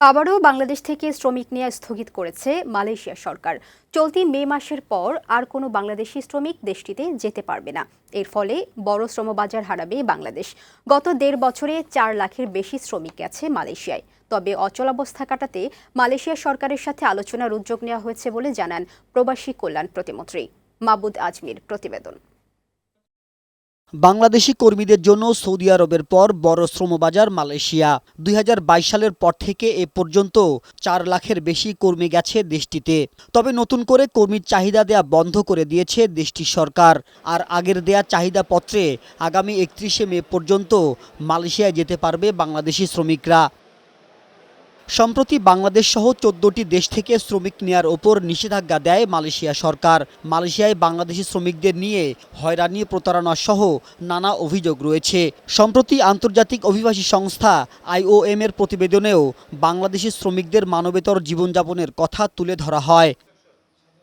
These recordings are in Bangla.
আবারও বাংলাদেশ থেকে শ্রমিক নেওয়া স্থগিত করেছে মালয়েশিয়া সরকার। চলতি মে মাসের পর আর কোনো বাংলাদেশি শ্রমিক দেশটিতে যেতে পারবে না। এর ফলে বড় শ্রমবাজার হারাবে বাংলাদেশ। গত দেড় বছরে চার লাখের বেশি শ্রমিক গেছে মালয়েশিয়ায়। তবে অচলাবস্থা কাটাতে মালয়েশিয়া সরকারের সাথে আলোচনার উদ্যোগ নেওয়া হয়েছে বলে জানান প্রবাসী কল্যাণ প্রতিমন্ত্রী মাবুদ আজমির প্রতিবেদন। বাংলাদেশি কর্মীদের জন্য সৌদি আরবের পর বড় শ্রমবাজার মালয়েশিয়া। দুই হাজার বাইশ সালের পর থেকে এ পর্যন্ত চার লাখের বেশি কর্মী গেছে দেশটিতে। তবে নতুন করে কর্মীর চাহিদা দেয়া বন্ধ করে দিয়েছে দেশটির সরকার। আর আগের দেয়া চাহিদাপত্রে আগামী একত্রিশে মে পর্যন্ত মালয়েশিয়ায় যেতে পারবে বাংলাদেশি শ্রমিকরা। সম্প্রতি বাংলাদেশ সহ চোদ্দটি দেশ থেকে শ্রমিক নেয়ার ওপর নিষেধাজ্ঞা দেয় মালয়েশিয়া সরকার। মালয়েশিয়ায় বাংলাদেশি শ্রমিকদের নিয়ে হয়রানি, প্রতারণা সহ নানা অভিযোগ রয়েছে। সম্প্রতি আন্তর্জাতিক অভিবাসী সংস্থা আইওএম এর প্রতিবেদনেও বাংলাদেশি শ্রমিকদের মানবেতর জীবনযাপনের কথা তুলে ধরা হয়।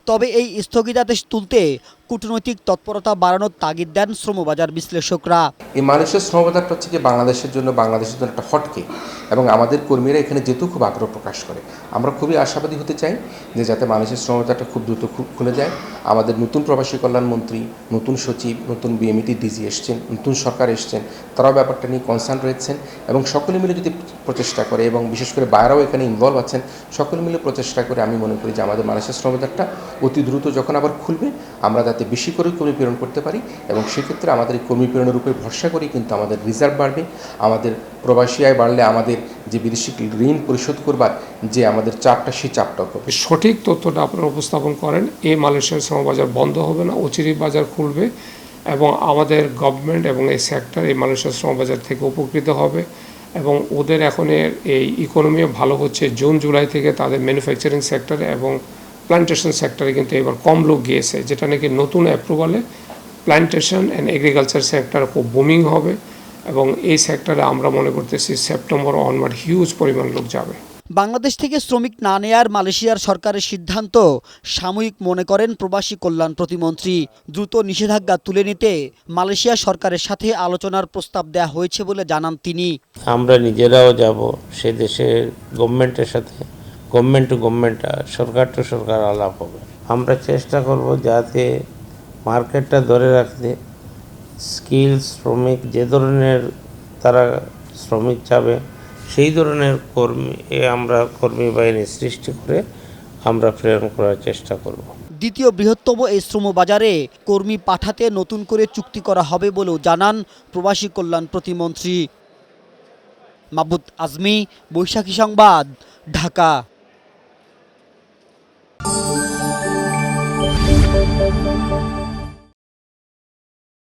তবে এই স্থগিতাদেশ তুলতে কূটনৈতিক তৎপরতা বাড়ানোর তাগিদ দেন শ্রমবাজার বিশ্লেষকরা। এই মালয়েশিয়ার শ্রমবাজারটা হচ্ছে কি বাংলাদেশের জন্য বাংলাদেশের জন্য একটা হটকে এবং আমাদের কর্মীরা এখানে যেতেও খুব আগ্রহ প্রকাশ করে। আমরা খুবই আশাবাদী হতে চাই যে যাতে মালয়েশিয়ার শ্রমবাজারটা খুব দ্রুত খুলে যায়। আমাদের নতুন প্রবাসী কল্যাণ মন্ত্রী, নতুন সচিব, নতুন বিএমইটি ডিজি এসছেন, নতুন সরকার এসছেন, তারাও ব্যাপারটা নিয়ে কনসার্ন রয়েছেন এবং সকলে মিলে যদি প্রচেষ্টা করে এবং বিশেষ করে বাইরেও এখানে ইনভলভ আছেন, সকলে মিলে প্রচেষ্টা করে আমি মনে করি যে আমাদের মালয়েশিয়ার শ্রমবাজারটা অতি দ্রুত যখন আবার খুলবে, আমরা যাতে বেশি করে কর্মী প্রেরণ করতে পারি এবং সেক্ষেত্রে আমাদের এই কর্মী প্রেরণের উপরে ভরসা করি কিন্তু আমাদের রিজার্ভ বাড়বে। আমাদের প্রবাসী আয় বাড়লে আমাদের যে বিদেশি ঋণ পরিশোধ করবার যে আমাদের চাপটা, সেই চাপটাও কমবে। সঠিক তথ্যটা আপনারা উপস্থাপন করেন এই মালয়েশিয়ার শ্রমবাজার বন্ধ হবে না অচিরি বাজার খুলবে এবং আমাদের গভর্নমেন্ট এবং এই সেক্টর এই মালয়েশিয়ার শ্রমবাজার থেকে উপকৃত হবে এবং ওদের এখন এই ইকোনমিও ভালো হচ্ছে। জুন, জুলাই থেকে তাদের ম্যানুফ্যাকচারিং সেক্টরে এবং প্ল্যান্টেশন সেক্টরে কিন্তু এবার কম লোক গিয়েছে যেটা নাকি নতুন অ্যাপ্রুভালে প্ল্যান্টেশন অ্যান্ড এগ্রিকালচার সেক্টর খুব বুমিং হবে এবং এই সেক্টরে আমরা মনে করতেছি সেপ্টেম্বর অনওয়ার্ড হিউজ পরিমাণ লোক যাবে। বাংলাদেশ থেকে শ্রমিক না নেয়ার মালয়েশিয়ার সরকারের সিদ্ধান্ত সাময়িক মনে করেন প্রবাসী কল্যাণ প্রতিমন্ত্রী। দ্রুত নিষেধাজ্ঞা তুলে নিতে মালয়েশিয়া সরকারের সাথে আলোচনার প্রস্তাব দেয়া হয়েছে বলে জানান তিনি। আমরা নিজেরাও যাব সে দেশের গভর্নমেন্টের সাথে। গভর্নমেন্ট টু গভর্নমেন্ট সরকার টু সরকার আলাপ হবে। আমরা চেষ্টা করব যাতে মার্কেটটা ধরে রাখতে স্কিল শ্রমিক, যে ধরনের তারা শ্রমিক চাবে, সেই ধরনের কর্মী, এ আমরা কর্মী বাহিনী সৃষ্টি করে আমরা প্রেরণ করার চেষ্টা করব। দ্বিতীয় বৃহত্তম এই শ্রম বাজারে কর্মী পাঠাতে নতুন করে চুক্তি করা হবে বলেও জানান প্রবাসী কল্যাণ প্রতিমন্ত্রী। মাবুদ আজমি, বৈশাখী সংবাদ, ঢাকা।